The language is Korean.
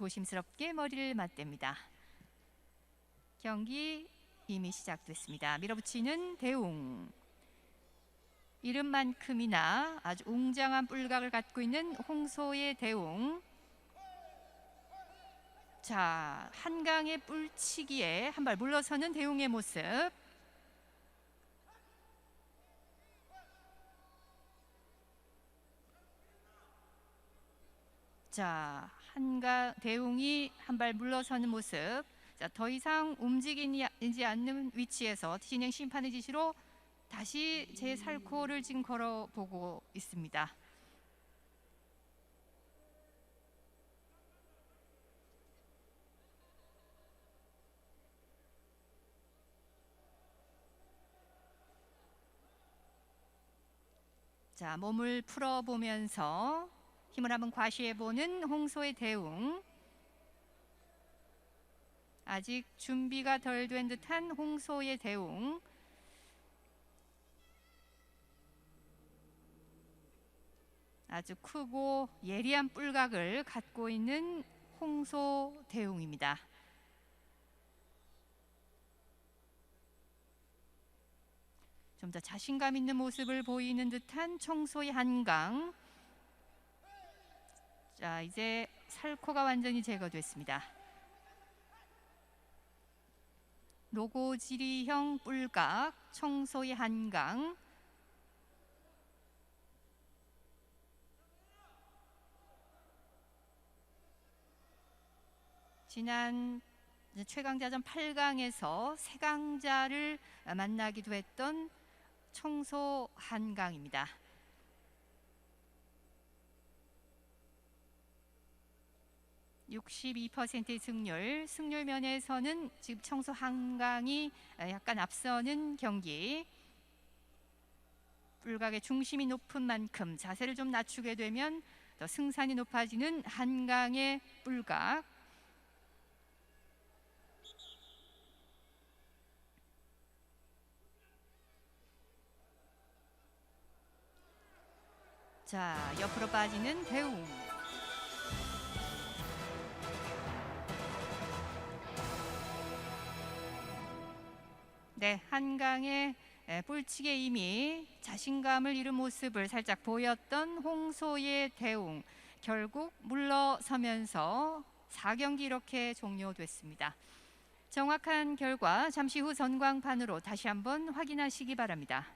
조심스럽게 머리를 맞댑니다. 경기 이미 시작됐습니다. 밀어붙이는 대웅. 이름만큼이나 아주 웅장한 뿔각을 갖고 있는 홍소의 대웅. 자, 한강의 뿔치기에 한 발 물러서는 대웅의 모습. 자, 한강 대웅이 한 발 물러서는 모습. 자, 더 이상 움직이지 않는 위치에서 진행 심판의 지시로 다시 제 살코를 지금 걸어보고 있습니다. 자, 몸을 풀어보면서 힘을 한번 과시해 보는 홍소의 대웅. 아직 준비가 덜 된 듯한 홍소의 대웅. 아주 크고 예리한 뿔각을 갖고 있는 홍소 대웅입니다. 좀 더 자신감 있는 모습을 보이는 듯한 청소의 한강. 자, 이제 살코가 완전히 제거됐습니다. 노고지리형 뿔각, 청소의 한강. 지난 최강자전 8강에서 세강자를 만나기도 했던 청소 한강입니다. (62%의) 승률 승률 면에서는 지금 청소 한강이 약간 앞서는 경기 뿔각의 중심이 높은 만큼 자세를 좀 낮추게 되면 더 승산이 높아지는 한강의 뿔각 자, 옆으로 빠지는 대웅. 네, 한강의 에, 뿔치게 이미 자신감을 잃은 모습을 살짝 보였던 홍소의 대웅. 결국 물러서면서 4경기 이렇게 종료됐습니다. 정확한 결과 잠시 후 전광판으로 다시 한번 확인하시기 바랍니다.